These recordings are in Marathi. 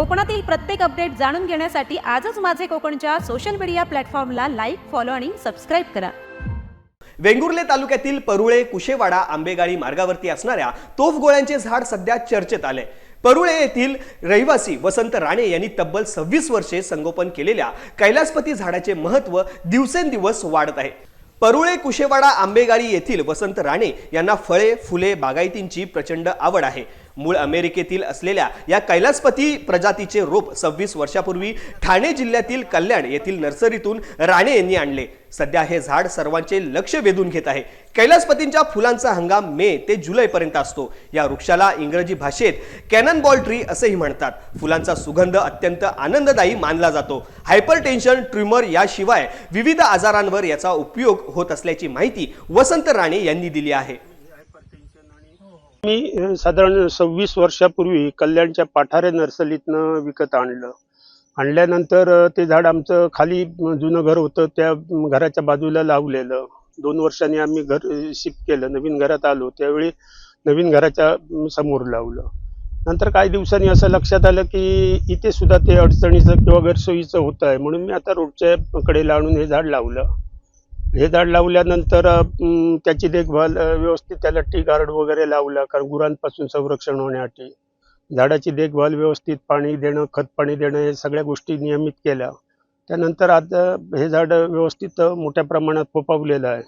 कोकणातील प्रत्येक अपडेट जाणून घेण्यासाठी आजच माझे कोकणच्या सोशल मीडिया प्लॅटफॉर्मला लाईक फॉलो आणि सबस्क्राईब करा. वेंगुर्ले तालुक्यातील परुळे कुशेवाडा आंबेगाडी मार्गावरती असणाऱ्या तोफगोळ्यांचे झाड सध्या चर्चेत आले. परुळे येथील रहिवासी वसंत राणे यांनी तब्बल सव्वीस वर्षे संगोपन केलेल्या कैलासपती झाडाचे महत्त्व दिवसेंदिवस वाढत आहे. परुळे कुशेवाडा आंबेगाडी येथील वसंत राणे यांना फळे फुले बागायतींची प्रचंड आवड आहे. मूळ अमेरिकेतील असलेल्या या कैलासपती प्रजातीचे रोप सव्वीस वर्षापूर्वी ठाणे जिल्ह्यातील कल्याण येथील नर्सरीतून राणे यांनी आणले. सध्या हे झाड सर्वांचे लक्ष वेधून घेत आहे. कैलासपतींच्या फुलांचा हंगाम मे ते जुलैपर्यंत असतो. या वृक्षाला इंग्रजी भाषेत कॅनन बॉल ट्री असेही म्हणतात. फुलांचा सुगंध अत्यंत आनंददायी मानला जातो. हायपर टेन्शन ट्रिमर याशिवाय विविध आजारांवर याचा उपयोग होत असल्याची माहिती वसंत राणे यांनी दिली आहे. मी साधारण सव्वीस वर्षापूर्वी कल्याणच्या पाठारे नर्सरीतनं विकत आणलं. आणल्यानंतर ते झाड आमचं खाली जुनं घर होतं त्या घराच्या बाजूला लावलेलं. दोन वर्षांनी आम्ही घर शिफ्ट केलं. नवीन घरात आलो. त्यावेळी नवीन घराच्या समोर लावलं. नंतर काही दिवसांनी असं लक्षात आलं की इथे सुद्धा ते अडचणीचं किंवा गैरसोयीचं होत आहे. म्हणून मी आता रोडच्या कडेला आणून हे झाड लावलं. हे झाड लावल्यानंतर त्याची देखभाल व्यवस्थित त्याला टी गार्ड वगैरे लावला. कारण गुरांपासून संरक्षण होण्यासाठी. झाडाची देखभाल व्यवस्थित पाणी देणं खत पाणी देणं हे सगळ्या गोष्टी नियमित केल्या. त्यानंतर आता हे झाड व्यवस्थित मोठ्या प्रमाणात फोपावलेलं आहे.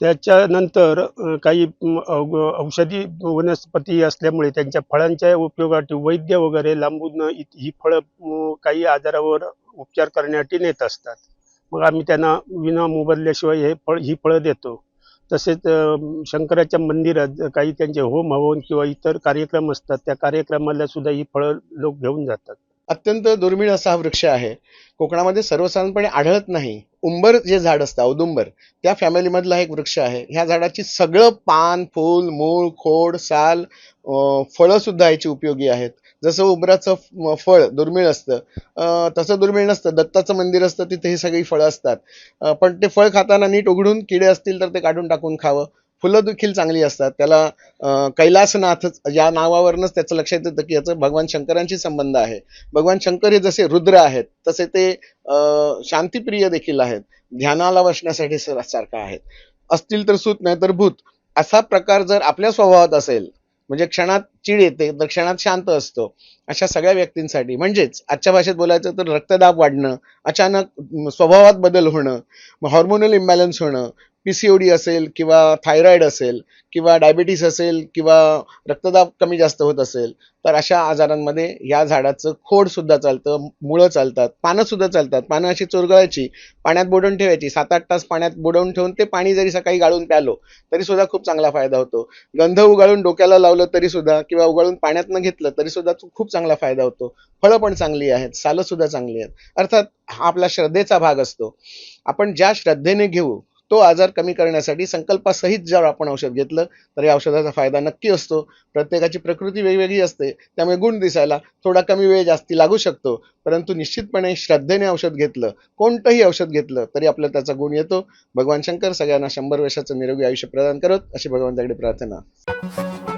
त्याच्यानंतर काही औ- औषधी वनस्पती असल्यामुळे त्यांच्या फळांच्या उपयोगासाठी वैद्य वगैरे लांबून ही फळं काही आजारावर उपचार करण्यासाठी नेत असतात. मग आम्ही त्यांना विना मोबदल्याशिवाय हे फळ ही फळं देतो. तसेच शंकराच्या मंदिरात काही त्यांचे होम हवन किंवा इतर कार्यक्रम असतात त्या कार्यक्रमाला सुद्धा ही फळं लोक घेऊन जातात. अत्यंत दुर्मिळ असा हा वृक्ष आहे. कोकणामध्ये सर्वसाधारणपणे आढळत नाही. उंबर जे झाड असतं औदुंबर त्या फॅमिलीमधला एक वृक्ष आहे. ह्या झाडाची सगळं पान फूल मूळ खोड साल फळंसुद्धा याची उपयोगी आहेत. जसं उंबराचं फ- फळ दुर्मिळ असतं तसं दुर्मिळ नसतं. दत्ताचं मंदिर असतं तिथे ही सगळी फळं असतात. पण ते फळ खाताना नीट उघडून किडे असतील तर ते काढून टाकून खावं. फुलं देखील चांगली असतात. त्याला कैलासनाथ या नावावरूनच त्याचं लक्षात येतं की याचं भगवान शंकरांशी संबंध आहे. भगवान शंकर हे जसे रुद्र आहेत तसे ते शांतिप्रिय देखील आहेत. ध्यानाला बसण्यासाठी सारखं आहेत. असतील तर सूत नाही तर भूत. असा प्रकार जर आपल्या स्वभावात असेल म्हणजे क्षणात चीड येते तर क्षणात शांत असतो. अशा सगळ्या व्यक्तींसाठी. म्हणजेच आजच्या भाषेत बोलायचं तर रक्तदाब वाढणं अचानक स्वभावात बदल होणं हॉर्मोनल इम्बॅलन्स होणं पी सी ओ डी असेल किंवा थायरॉईड असेल किंवा डायबिटीस असेल किंवा रक्तदाब कमी जास्त होत असेल तर अशा आजारांमध्ये या झाडाचं खोडसुद्धा चालतं मुळं चालतात पानंसुद्धा चालतात. पानं अशी चोरगळायची पाण्यात बुडवून ठेवायची. सात आठ तास पाण्यात बुडवून ठेवून ते पाणी जरी सकाळी गाळून प्यालो तरीसुद्धा खूप चांगला फायदा होतो. गंध उगाळून डोक्याला लावलं तरीसुद्धा किंवा उगाळून पाण्यातनं घेतलं तरीसुद्धा खूप चांगला फायदा होतो. फळं पण चांगली आहेत सालंसुद्धा चांगली आहेत. अर्थात हा आपला श्रद्धेचा भाग असतो. आपण ज्या श्रद्धेने घेऊ तो आजार कमी करण्यासाठी संकल्पासहित जर आपण औषध घेतलं तर या औषधाचा फायदा नक्की असतो. प्रत्येकाची प्रकृती वेगवेगळी असते. त्यामुळे गुण दिसायला थोडा कमी वेळ जास्ती लागू शकतो. परंतु निश्चितपणे श्रद्धेने औषध घेतलं कोणतंही औषध घेतलं तरी आपल्याला त्याचा गुण येतो. भगवान शंकर सगळ्यांना शंभर वर्षाचं निरोगी आयुष्य प्रदान करत अशी भगवंताकडे प्रार्थना.